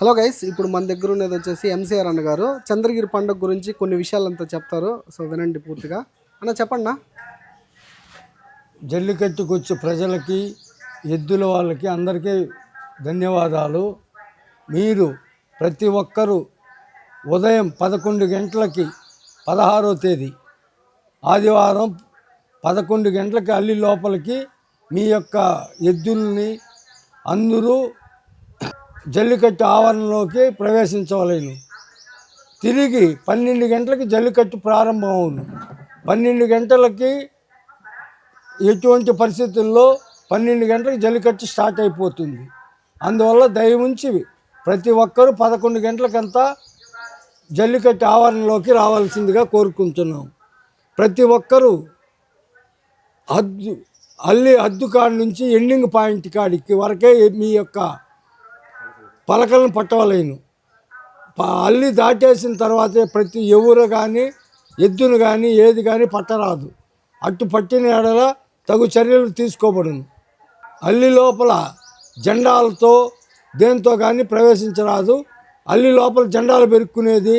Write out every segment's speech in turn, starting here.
Hello guys ఇప్పుడు మన దగ్గర ఉన్నది వచ్చేసి ఎంసీఆర్ అన్న గారు. చంద్రగిరి పండుగ గురించి కొన్ని విషయాలంతా చెప్తారు. సో వినండి పూర్తిగా. అన్న చెప్పండి జల్లికట్టుకు వచ్చే ప్రజలకి ఎద్దుల వాళ్ళకి అందరికీ ధన్యవాదాలు. మీరు ప్రతి ఒక్కరూ ఉదయం పదకొండు గంటలకి పదహారో తేదీ ఆదివారం పదకొండు గంటలకి అల్లి లోపలికి మీ యొక్క ఎద్దుల్ని అందరూ జల్లికట్టు ఆవరణలోకి ప్రవేశించవలేను. తిరిగి పన్నెండు గంటలకి జల్లికట్టు ప్రారంభం అవును. పన్నెండు గంటలకి ఎటువంటి పరిస్థితుల్లో పన్నెండు గంటలకు జల్లికట్టు స్టార్ట్ అయిపోతుంది. అందువల్ల దయవుంచి ప్రతి ఒక్కరూ పదకొండు గంటలకంతా జల్లికట్టు ఆవరణలోకి రావాల్సిందిగా కోరుకుంటున్నాం. ప్రతి ఒక్కరూ హద్దు అల్లి హద్దు కాడి నుంచి ఎండింగ్ పాయింట్ కాడికి వరకే మీ యొక్క పలకలను పట్టవలేను. అల్లి దాటేసిన తర్వాతే ప్రతి ఎవరు కానీ ఎద్దును కానీ ఏది కానీ పట్టరాదు. అట్టు పట్టిన ఎడల తగు చర్యలు తీసుకోబడును. అల్లి లోపల జెండాలతో దేంతో కానీ ప్రవేశించరాదు. అల్లి లోపల జెండాలు పెరుక్కునేది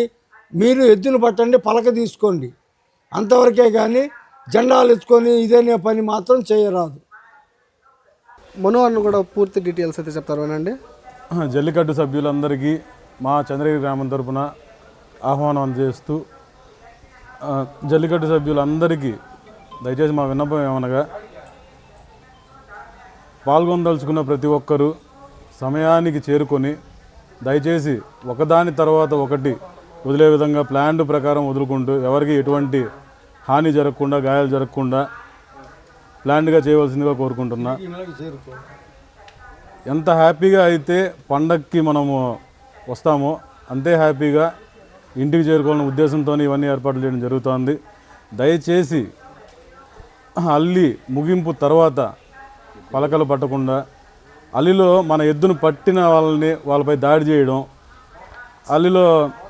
మీరు ఎద్దును పట్టండి పలక తీసుకోండి. అంతవరకే కానీ జెండాలు ఎత్తుకొని ఇదనే పని మాత్రం చేయరాదు. మను అన్న కూడా పూర్తి డీటెయిల్స్ అయితే చెప్తారు అండి జల్లికట్టు సభ్యులందరికీ మా చంద్రగిరి గ్రామం తరపున ఆహ్వానం అందజేస్తూ జల్లికట్టు సభ్యులందరికీ దయచేసి మా విన్నపం ఏమనగా పాల్గొనదలుచుకున్న ప్రతి ఒక్కరూ సమయానికి చేరుకొని దయచేసి ఒకదాని తర్వాత ఒకటి వదిలే విధంగా ప్లాన్డ్ ప్రకారం వదులుకుంటూ ఎవరికి ఎటువంటి హాని జరగకుండా గాయాలు జరగకుండా ప్లాన్డ్గా చేయవలసిందిగా కోరుకుంటున్నా. ఎంత హ్యాపీగా అయితే పండగకి మనము వస్తామో అంతే హ్యాపీగా ఇంటికి చేరుకోవాలనే ఉద్దేశంతో ఇవన్నీ ఏర్పాట్లు చేయడం జరుగుతోంది. దయచేసి అల్లి ముగింపు తర్వాత పలకలు పట్టకుండా అల్లిలో మన ఎద్దును పట్టిన వాళ్ళని వాళ్ళపై దాడి చేయడం అల్లిలో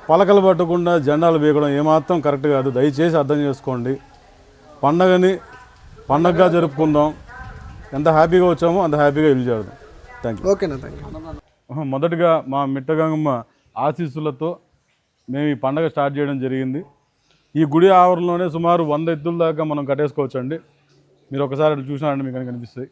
పలకలు పట్టకుండా జెండాలు బీగడం ఏమాత్రం కరెక్ట్ కాదు. దయచేసి అర్థం చేసుకోండి. పండగని పండగగా జరుపుకుందాం. ఎంత హ్యాపీగా వచ్చామో అంత హ్యాపీగా ఇల్లు చేద్దాం థ్యాంక్ యూ ఓకేనా థ్యాంక్ యూ మొదటగా మా మిట్టగంగమ్మ ఆశీస్సులతో మేము ఈ పండగ స్టార్ట్ చేయడం జరిగింది. ఈ గుడి ఆవరణలోనే సుమారు వంద ఎద్దుల దాకా మనం కట్టేసుకోవచ్చండి. మీరు ఒకసారి అటు చూసినారంటే మీకు కనిపిస్తాయి.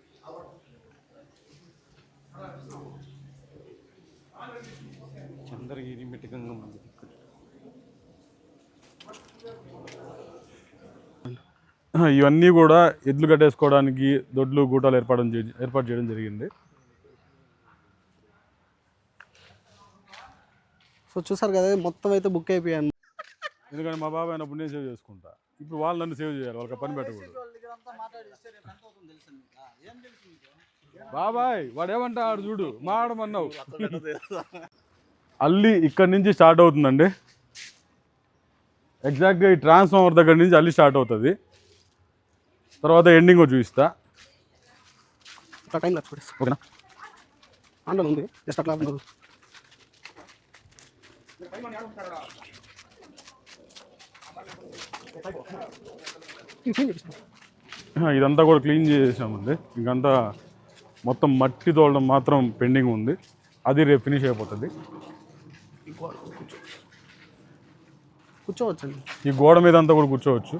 ఇవన్నీ కూడా ఎద్దులు కట్టేసుకోవడానికి దొడ్లు గూటాలు ఏర్పాటు చే- ఏర్పాటు చేయడం జరిగింది. సో చూసారు కదా మొత్తం అయితే బుక్ అయిపోయాను. ఎందుకంటే మా బాబాయ్ అయినప్పుడు నేను సేవ్ చేసుకుంటా. ఇప్పుడు వాళ్ళు నన్ను సేవ్ చేయాలి వాళ్ళకి పని పెట్టకూడదు. బాబాయ్ వాడు ఏమంటాడు చూడు మాడమన్నావు అల్లి ఇక్కడి నుంచి స్టార్ట్ అవుతుందండి. ఎగ్జాక్ట్గా ఈ ట్రాన్స్ఫార్మర్ దగ్గర నుంచి అల్లి స్టార్ట్ అవుతుంది. తర్వాత ఎండింగ్ చూపిస్తా. ఒక టైం ఓకేనా? ఆండోలు ఉంది జస్ట్ అట్లా ఉండదు ఇదంతా కూడా క్లీన్ చేసామండి ఇంకంతా మొత్తం మట్టి తోలడం మాత్రం పెండింగ్ ఉంది. అది రేపు ఫినిష్ అయిపోతుంది. కూర్చోవచ్చండి. ఈ గోడ మీద అంతా కూడా కూర్చోవచ్చు.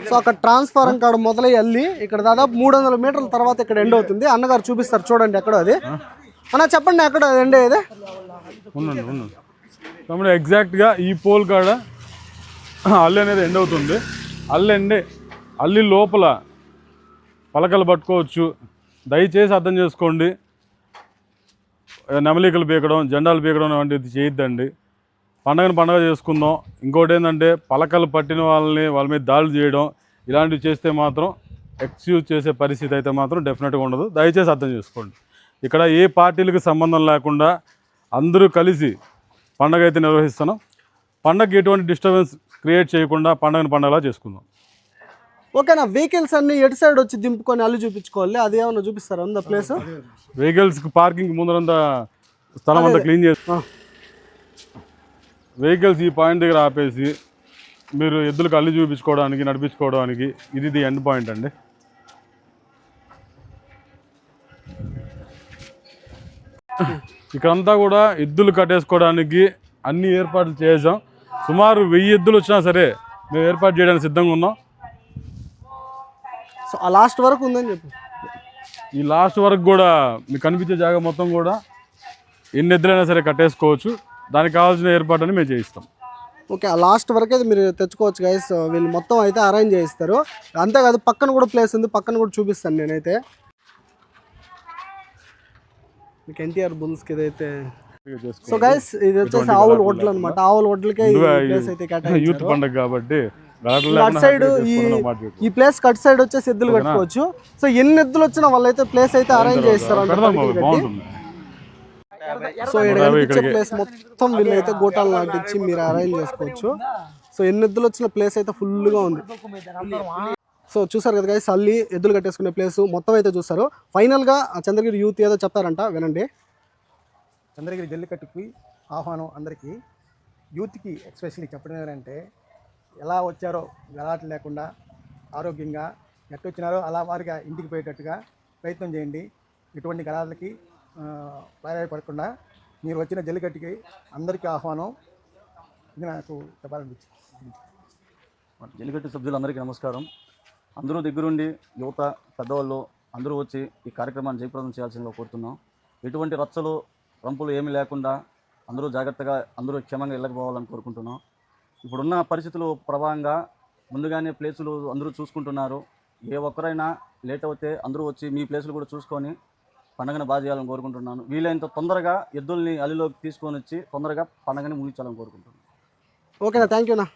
సో అక్కడ ట్రాన్స్ఫారం కాడ మొదలై వెళ్ళి ఇక్కడ దాదాపు మూడు వందల మీటర్ల తర్వాత ఇక్కడ ఎండ్ అవుతుంది. అన్నగారు చూపిస్తారు చూడండి ఎక్కడ అది. అన్న చెప్పండి ఎక్కడ అది ఎండ్ అయ్యేది? ఉండండి ఉండండి. కాబట్టి ఎగ్జాక్ట్గా ఈ పోల్ కాడ అల్లి అనేది ఎండ్ అవుతుంది. అల్లి ఎండే అల్లి లోపల పలకలు పట్టుకోవచ్చు. దయచేసి అర్థం చేసుకోండి. నెమలికలు పీకడం జెండాలు పీకడం వంటిది చేయొద్దండి. పండగను పండగ చేసుకుందాం. ఇంకోటి ఏంటంటే పలకలు పట్టిన వాళ్ళని వాళ్ళ మీద దాడులు చేయడం ఇలాంటివి చేస్తే మాత్రం ఎక్స్క్యూజ్ చేసే పరిస్థితి అయితే మాత్రం డెఫినెట్గా ఉండదు. దయచేసి అర్థం చేసుకోండి. ఇక్కడ ఏ పార్టీలకు సంబంధం లేకుండా అందరూ కలిసి పండగ అయితే నిర్వహిస్తున్నాం పండగకి ఎటువంటి డిస్టర్బెన్స్ క్రియేట్ చేయకుండా పండగను పండగలా చేసుకుందాం. ఓకేనా వెహికల్స్ అన్ని ఎటు సైడ్ వచ్చి దింపుకొని అల్లు చూపించుకోవాలి? అది ఏమన్నా చూపిస్తారా? ఉందా ప్లేస్ వెహికల్స్కి పార్కింగ్ ముందరంతా స్థలం అంతా క్లీన్ చేసి వెహికల్స్ ఈ పాయింట్ దగ్గర ఆపేసి మీరు ఎద్దులకు అల్లి చూపించుకోవడానికి నడిపించుకోవడానికి ఇది ది ఎండ్ పాయింట్ అండి. ఇక్కడంతా కూడా ఎద్దులు కట్టేసుకోవడానికి అన్ని ఏర్పాట్లు చేసాం సుమారు వెయ్యి ఎద్దులు వచ్చినా సరే మేము ఏర్పాటు చేయడానికి సిద్ధంగా ఉన్నాం. సో ఆ లాస్ట్ వరకు ఉందని చెప్పు. ఈ లాస్ట్ వరకు కూడా మీకు కనిపించే జాగా మొత్తం కూడా ఎన్ని ఎద్దులైనా సరే కట్టేసుకోవచ్చు. దానికి కావాల్సిన ఏర్పాటుని మేము చేయిస్తాం. ఓకే ఆ లాస్ట్ వరకు అయితే మీరు తెచ్చుకోవచ్చు గైస్ వీళ్ళు మొత్తం అయితే అరేంజ్ చేయిస్తారు. అంతేకాదు పక్కన కూడా ప్లేస్ ఉంది పక్కన కూడా చూపిస్తాను నేనైతే. మీకు ఎన్టీఆర్ బుల్స్కి ఇదైతే సో గైస్ ఇది వచ్చేసి ఆవుల వడ్లు అనమాట ఆవుల వడ్లకే ఈ ప్లేస్ అయితే యూత్ పండుగ కాబట్టి అటు సైడ్ ఈ ఈ ప్లేస్ కట్ సైడ్ వచ్చేసి ఎద్దులు కట్టుకోవచ్చు. సో ఎన్ని ఎద్దులు వచ్చినా వాళ్ళైతే ప్లేస్ అయితే అరేంజ్ చేస్తారు సో ఇక్కడ ప్లేస్ మొత్తం వీళ్ళైతే గోటాలు నాటించి మీరు అరేంజ్ చేసుకోవచ్చు. సో ఎన్ని ఎద్దులు వచ్చిన ప్లేస్ అయితే ఫుల్గా ఉంది. సో చూసారు కదా గైస్ అల్లి ఎద్దులు కట్టేసుకునే ప్లేస్ మొత్తం అయితే చూస్తారు. ఫైనల్గా చంద్రగిరి యూత్ ఏదో చెప్తారంట వినండి. చంద్రగిరి జల్లికట్టుకి ఆహ్వానం అందరికీ. యూత్కి ఎక్స్పెషల్లీ చెప్పడం ఏంటంటే ఎలా వచ్చారో గలాట లేకుండా ఆరోగ్యంగా ఎట్టు వచ్చినారో అలా వారిగా ఇంటికి పోయేటట్టుగా ప్రయత్నం చేయండి. ఎటువంటి గలాలకి పడకుండా మీరు వచ్చిన జల్లికట్టుకి అందరికీ ఆహ్వానం. ఇది నాకు చెప్పాలనిపించింది. జల్లికట్టు సభ్యులందరికీ నమస్కారం. అందరూ దగ్గరుండి యువత పెద్దవాళ్ళు అందరూ వచ్చి ఈ కార్యక్రమాన్ని జయప్రదం చేయాల్సిందిగా కోరుతున్నాం. ఎటువంటి రచ్చలు రంపులు ఏమీ లేకుండా అందరూ జాగ్రత్తగా అందరూ క్షేమంగా వెళ్ళకపోవాలని కోరుకుంటున్నాం. ఇప్పుడున్న పరిస్థితులు ప్రభావంగా ముందుగానే ప్లేసులు అందరూ చూసుకుంటున్నారు. ఏ ఒక్కరైనా లేట్ అవుతే అందరూ వచ్చి మీ ప్లేసులు కూడా చూసుకొని పండగను బాగా చేయాలని కోరుకుంటున్నాను. వీలైనంత తొందరగా ఎద్దుల్ని అల్లిలోకి తీసుకొని వచ్చి తొందరగా పండగని ముగించాలని కోరుకుంటున్నాను. ఓకేనా థ్యాంక్ యూనా